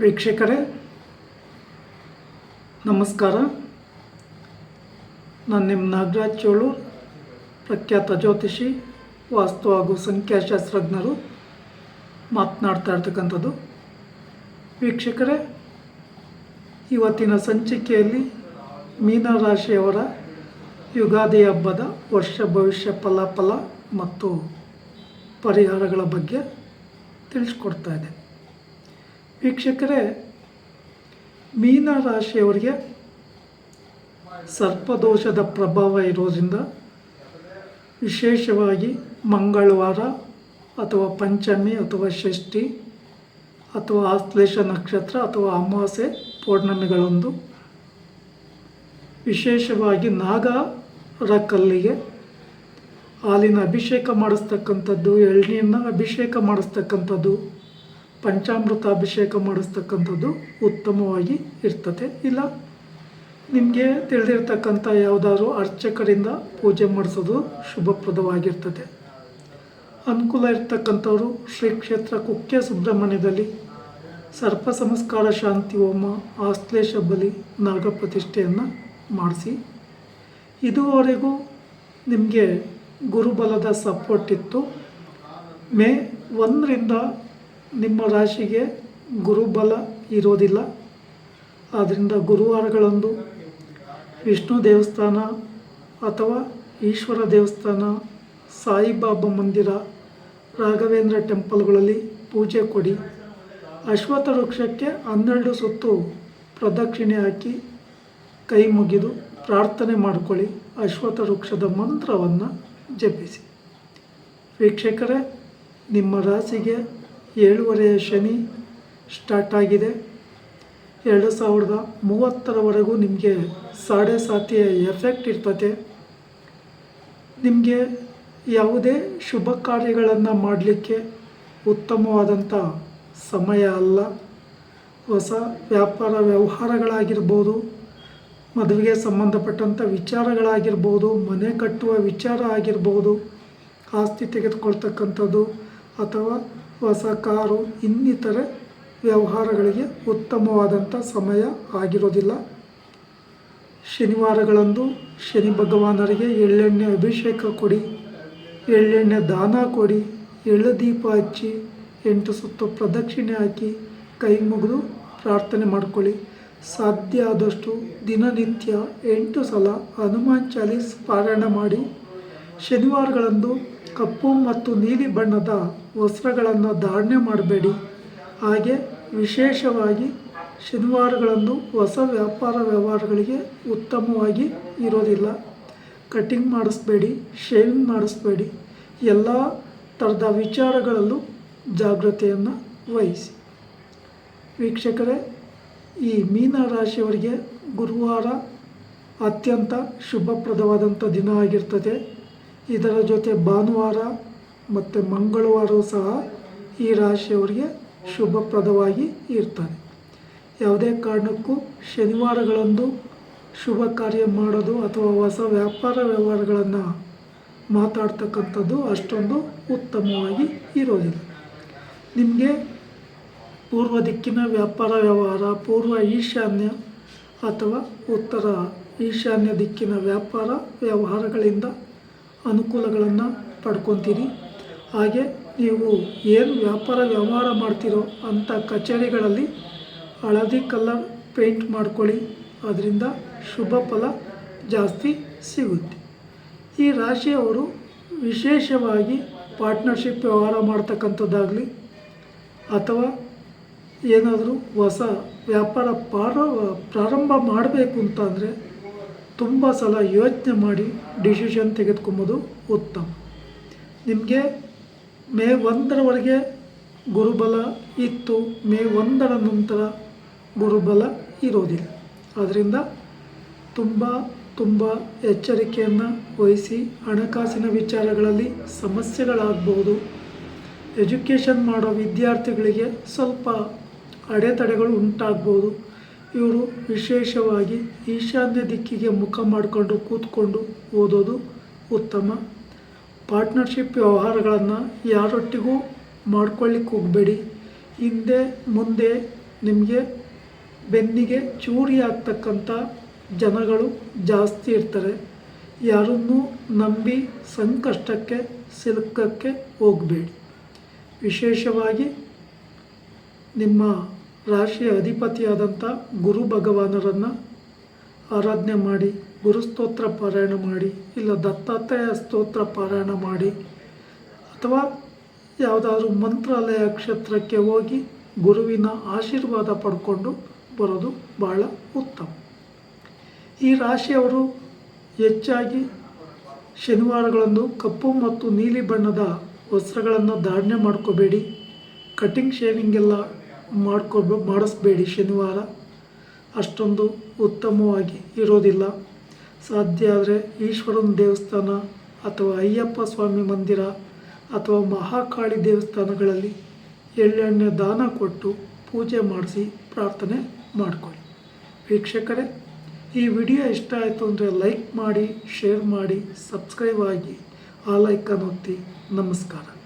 ವೀಕ್ಷಕರೇ, ನಮಸ್ಕಾರ. ನಾನು ನಿಮ್ಮ ನಾಗರಾಜ್ ಚೋಳು, ಪ್ರಖ್ಯಾತ ಜ್ಯೋತಿಷಿ, ವಾಸ್ತು ಹಾಗೂ ಸಂಖ್ಯಾಶಾಸ್ತ್ರಜ್ಞರು. ಮಾತನಾಡ್ತಾ ಇರ್ತಕ್ಕಂಥದ್ದು. ವೀಕ್ಷಕರೇ, ಇವತ್ತಿನ ಸಂಚಿಕೆಯಲ್ಲಿ ಮೀನರಾಶಿಯವರ ಯುಗಾದಿ ಹಬ್ಬದ ವರ್ಷ ಭವಿಷ್ಯ ಫಲಾಫಲ ಮತ್ತು ಪರಿಹಾರಗಳ ಬಗ್ಗೆ ತಿಳಿಸ್ಕೊಡ್ತಾ ಇದೆ ವೀಕ್ಷಕರೇ, ಮೀನ ರಾಶಿಯವರಿಗೆ ಸರ್ಪದೋಷದ ಪ್ರಭಾವ ಇರೋದ್ರಿಂದ ವಿಶೇಷವಾಗಿ ಮಂಗಳವಾರ ಅಥವಾ ಪಂಚಮಿ ಅಥವಾ ಷಷ್ಠಿ ಅಥವಾ ಆಶ್ಲೇಷ ನಕ್ಷತ್ರ ಅಥವಾ ಅಮಾವಾಸ್ಯೆ ಪೌರ್ಣಮಿಗಳೊಂದು ವಿಶೇಷವಾಗಿ ನಾಗರ ಕಲ್ಲಿಗೆ ಹಾಲಿನ ಅಭಿಷೇಕ ಮಾಡಿಸ್ತಕ್ಕಂಥದ್ದು ಎಳ್ನೀರನ್ನ ಅಭಿಷೇಕ ಮಾಡಿಸ್ತಕ್ಕಂಥದ್ದು. ಪಂಚಾಮೃತ ಅಭಿಷೇಕ ಮಾಡಿಸ್ತಕ್ಕಂಥದ್ದು ಉತ್ತಮವಾಗಿ ಇರ್ತದೆ. ಇಲ್ಲ, ನಿಮಗೆ ತಿಳಿದಿರ್ತಕ್ಕಂಥ ಯಾವುದಾದ್ರೂ ಅರ್ಚಕರಿಂದ ಪೂಜೆ ಮಾಡಿಸೋದು ಶುಭಪ್ರದವಾಗಿರ್ತದೆ. ಅನುಕೂಲ ಇರ್ತಕ್ಕಂಥವರು ಶ್ರೀ ಕ್ಷೇತ್ರ ಕುಕ್ಕೆ ಸುಬ್ರಹ್ಮಣ್ಯದಲ್ಲಿ ಸರ್ಪ ಸಂಸ್ಕಾರ ಶಾಂತಿ ಹೋಮ, ಆಶ್ಲೇಷ ಬಲಿ, ನಾಗ ಪ್ರತಿಷ್ಠೆಯನ್ನು ಮಾಡಿಸಿ. ಇದುವರೆಗೂ ನಿಮಗೆ ಗುರುಬಲದ ಸಪೋರ್ಟ್ ಇತ್ತು. ಮೇ ಒಂದರಿಂದ ನಿಮ್ಮ ರಾಶಿಗೆ ಗುರುಬಲ ಇರೋದಿಲ್ಲ. ಆದ್ದರಿಂದ ಗುರುವಾರಗಳಂದು ವಿಷ್ಣು ದೇವಸ್ಥಾನ ಅಥವಾ ಈಶ್ವರ ದೇವಸ್ಥಾನ, ಸಾಯಿಬಾಬಾ ಮಂದಿರ, ರಾಘವೇಂದ್ರ ಟೆಂಪಲ್ಗಳಲ್ಲಿ ಪೂಜೆ ಕೊಡಿ. ಅಶ್ವಥ ವೃಕ್ಷಕ್ಕೆ ಹನ್ನೆರಡು ಸುತ್ತು ಪ್ರದಕ್ಷಿಣೆ ಹಾಕಿ ಕೈ ಮುಗಿದು ಪ್ರಾರ್ಥನೆ ಮಾಡಿಕೊಳ್ಳಿ. ಅಶ್ವಥ ವೃಕ್ಷದ ಮಂತ್ರವನ್ನು ಜಪಿಸಿ. ವೀಕ್ಷಕರೇ, ನಿಮ್ಮ ರಾಶಿಗೆ ಏಳುವರೆಯ ಶನಿ ಸ್ಟಾರ್ಟ್ ಆಗಿದೆ. ಎರಡು ಸಾವಿರದ ಮೂವತ್ತರವರೆಗೂ ನಿಮಗೆ ಸಾಡೆ ಸಾತಿಯ ಎಫೆಕ್ಟ್ ಇರ್ತದೆ. ನಿಮಗೆ ಯಾವುದೇ ಶುಭ ಕಾರ್ಯಗಳನ್ನು ಮಾಡಲಿಕ್ಕೆ ಉತ್ತಮವಾದಂಥ ಸಮಯ ಅಲ್ಲ. ಹೊಸ ವ್ಯಾಪಾರ ವ್ಯವಹಾರಗಳಾಗಿರ್ಬೋದು, ಮದುವೆಗೆ ಸಂಬಂಧಪಟ್ಟಂಥ ವಿಚಾರಗಳಾಗಿರ್ಬೋದು, ಮನೆ ಕಟ್ಟುವ ವಿಚಾರ ಆಗಿರ್ಬೋದು, ಆಸ್ತಿ ತೆಗೆದುಕೊಳ್ತಕ್ಕಂಥದ್ದು ಅಥವಾ ಹೊಸ ಕಾರು, ಇನ್ನಿತರೆ ವ್ಯವಹಾರಗಳಿಗೆ ಉತ್ತಮವಾದಂಥ ಸಮಯ ಆಗಿರೋದಿಲ್ಲ. ಶನಿವಾರಗಳಂದು ಶನಿ ಭಗವಾನರಿಗೆ ಎಳ್ಳೆಣ್ಣೆ ಅಭಿಷೇಕ ಕೊಡಿ, ಎಳ್ಳೆಣ್ಣೆ ದಾನ ಕೊಡಿ, ಎಳ್ಳು ದೀಪ ಹಚ್ಚಿ, ಎಂಟು ಸುತ್ತು ಪ್ರದಕ್ಷಿಣೆ ಹಾಕಿ ಕೈ ಮುಗಿದು ಪ್ರಾರ್ಥನೆ ಮಾಡ್ಕೊಳ್ಳಿ. ಸಾಧ್ಯ ಆದಷ್ಟು ದಿನನಿತ್ಯ ಎಂಟು ಸಲ ಹನುಮಾನ್ ಚಾಲೀಸ್ ಪಾರಾಯಣ ಮಾಡಿ. ಶನಿವಾರಗಳಂದು ಕಪ್ಪು ಮತ್ತು ನೀಲಿ ಬಣ್ಣದ ವಸ್ತ್ರಗಳನ್ನು ಧಾರಣೆ ಮಾಡಬೇಡಿ. ಹಾಗೆ ವಿಶೇಷವಾಗಿ ಶನಿವಾರಗಳಂದು ಹೊಸ ವ್ಯಾಪಾರ ವ್ಯವಹಾರಗಳಿಗೆ ಉತ್ತಮವಾಗಿ ಇರೋದಿಲ್ಲ. ಕಟ್ಟಿಂಗ್ ಮಾಡಿಸ್ಬೇಡಿ, ಶೇವಿಂಗ್ ಮಾಡಿಸ್ಬೇಡಿ. ಎಲ್ಲ ಥರದ ವಿಚಾರಗಳಲ್ಲೂ ಜಾಗ್ರತೆಯನ್ನು ವಹಿಸಿ. ವೀಕ್ಷಕರೇ, ಈ ಮೀನ ರಾಶಿಯವರಿಗೆ ಗುರುವಾರ ಅತ್ಯಂತ ಶುಭಪ್ರದವಾದಂಥ ದಿನ ಆಗಿರ್ತದೆ. ಇದರ ಜೊತೆ ಭಾನುವಾರ ಮತ್ತು ಮಂಗಳವಾರವೂ ಸಹ ಈ ರಾಶಿಯವರಿಗೆ ಶುಭಪ್ರದವಾಗಿ ಇರ್ತಾರೆ ಯಾವುದೇ ಕಾರಣಕ್ಕೂ ಶನಿವಾರಗಳಂದು ಶುಭ ಕಾರ್ಯ ಮಾಡೋದು ಅಥವಾ ಹೊಸ ವ್ಯಾಪಾರ ವ್ಯವಹಾರಗಳನ್ನು ಮಾತಾಡ್ತಕ್ಕಂಥದ್ದು ಅಷ್ಟೊಂದು ಉತ್ತಮವಾಗಿ ಇರೋದಿಲ್ಲ. ನಿಮಗೆ ಪೂರ್ವ ದಿಕ್ಕಿನ ವ್ಯಾಪಾರ ವ್ಯವಹಾರ, ಪೂರ್ವ ಈಶಾನ್ಯ ಅಥವಾ ಉತ್ತರ ಈಶಾನ್ಯ ದಿಕ್ಕಿನ ವ್ಯಾಪಾರ ವ್ಯವಹಾರಗಳಿಂದ ಅನುಕೂಲಗಳನ್ನು ಪಡ್ಕೊತೀರಿ. ಹಾಗೆ ನೀವು ಏನು ವ್ಯಾಪಾರ ವ್ಯವಹಾರ ಮಾಡ್ತೀರೋ ಅಂಥ ಕಚೇರಿಗಳಲ್ಲಿ ಹಳದಿ ಕಲರ್ ಪೇಂಟ್ ಮಾಡ್ಕೊಳ್ಳಿ. ಅದರಿಂದ ಶುಭ ಫಲ ಜಾಸ್ತಿ ಸಿಗುತ್ತೆ. ಈ ರಾಶಿಯವರು ವಿಶೇಷವಾಗಿ ಪಾರ್ಟ್ನರ್ಶಿಪ್ ವ್ಯವಹಾರ ಮಾಡ್ತಕ್ಕಂಥದ್ದಾಗಲಿ ಅಥವಾ ಏನಾದರೂ ಹೊಸ ವ್ಯಾಪಾರ ಪಾರ ಪ್ರಾರಂಭ ಮಾಡಬೇಕು ಅಂತಂದರೆ ತುಂಬ ಸಲ ಯೋಚನೆ ಮಾಡಿ ಡಿಸಿಷನ್ ತೆಗೆದುಕೊಂಬೋದು ಉತ್ತಮ. ನಿಮಗೆ ಮೇ ಒಂದರವರೆಗೆ ಗುರುಬಲ ಇತ್ತು, ಮೇ ಒಂದರ ನಂತರ ಗುರುಬಲ ಇರೋದಿಲ್ಲ. ಆದ್ದರಿಂದ ತುಂಬ ತುಂಬ ಎಚ್ಚರಿಕೆಯನ್ನು ವಹಿಸಿ ಹಣಕಾಸಿನ ವಿಚಾರಗಳಲ್ಲಿ ಸಮಸ್ಯೆಗಳಾಗಬಹುದು. ಎಜುಕೇಷನ್ ಮಾಡೋ ವಿದ್ಯಾರ್ಥಿಗಳಿಗೆ ಸ್ವಲ್ಪ ಅಡೆತಡೆಗಳು ಉಂಟಾಗ್ಬೋದು ಇವರು ವಿಶೇಷವಾಗಿ ಈಶಾನ್ಯ ದಿಕ್ಕಿಗೆ ಮುಖ ಮಾಡಿಕೊಂಡು ಕೂತ್ಕೊಂಡು ಓದೋದು ಉತ್ತಮ. ಪಾರ್ಟ್ನರ್ಶಿಪ್ ವ್ಯವಹಾರಗಳನ್ನು ಯಾರೊಟ್ಟಿಗೂ ಮಾಡ್ಕೊಳ್ಳಿಕ್ಕೆ ಹೋಗಬೇಡಿ. ಹಿಂದೆ ಮುಂದೆ ನಿಮಗೆ ಬೆನ್ನಿಗೆ ಚೂರಿ ಆಗ್ತಕ್ಕಂಥ ಜನಗಳು ಜಾಸ್ತಿ ಇರ್ತಾರೆ. ಯಾರನ್ನೂ ನಂಬಿ ಸಂಕಷ್ಟಕ್ಕೆ, ಸಿಲುಕಕ್ಕೆ ಹೋಗಬೇಡಿ. ವಿಶೇಷವಾಗಿ ನಿಮ್ಮ ರಾಶಿಯ ಅಧಿಪತಿಯಾದಂಥ ಗುರು ಭಗವಾನರನ್ನು ಆರಾಧನೆ ಮಾಡಿ, ಗುರು ಸ್ತೋತ್ರ ಪಾರಾಯಣ ಮಾಡಿ, ಇಲ್ಲ ದತ್ತಾತ್ರೇಯ ಸ್ತೋತ್ರ ಪಾರಾಯಣ ಮಾಡಿ, ಅಥವಾ ಯಾವುದಾದ್ರೂ ಮಂತ್ರಾಲಯ ಕ್ಷೇತ್ರಕ್ಕೆ ಹೋಗಿ ಗುರುವಿನ ಆಶೀರ್ವಾದ ಪಡ್ಕೊಂಡು ಬರೋದು ಭಾಳ ಉತ್ತಮ. ಈ ರಾಶಿಯವರು ಹೆಚ್ಚಾಗಿ ಶನಿವಾರಗಳಂದು ಕಪ್ಪು ಮತ್ತು ನೀಲಿ ಬಣ್ಣದ ವಸ್ತ್ರಗಳನ್ನು ಧಾರಣೆ ಮಾಡ್ಕೋಬೇಡಿ. ಕಟಿಂಗ್ ಶೇವಿಂಗ್ ಎಲ್ಲ ಮಾಡ್ಕೊ ಮಾಡಿಸ್ಬೇಡಿ ಶನಿವಾರ. ಅಷ್ಟೊಂದು ಉತ್ತಮವಾಗಿ ಇರೋದಿಲ್ಲ. ಸಾಧ್ಯ ಆದರೆ ಈಶ್ವರನ ದೇವಸ್ಥಾನ ಅಥವಾ ಅಯ್ಯಪ್ಪ ಸ್ವಾಮಿ ಮಂದಿರ ಅಥವಾ ಮಹಾಕಾಳಿ ದೇವಸ್ಥಾನಗಳಲ್ಲಿ ಎಳ್ಳೆಣ್ಣೆ ದಾನ ಕೊಟ್ಟು ಪೂಜೆ ಮಾಡಿಸಿ ಪ್ರಾರ್ಥನೆ ಮಾಡಿಕೊಳ್ಳಿ. ವೀಕ್ಷಕರೇ, ಈ ವಿಡಿಯೋ ಇಷ್ಟ ಆಯಿತು ಅಂದರೆ ಲೈಕ್ ಮಾಡಿ, ಶೇರ್ ಮಾಡಿ, ಸಬ್ಸ್ಕ್ರೈಬ್ ಆಗಿ ಆ ಲೈಕನ್ನು ಒತ್ತಿ. ನಮಸ್ಕಾರ.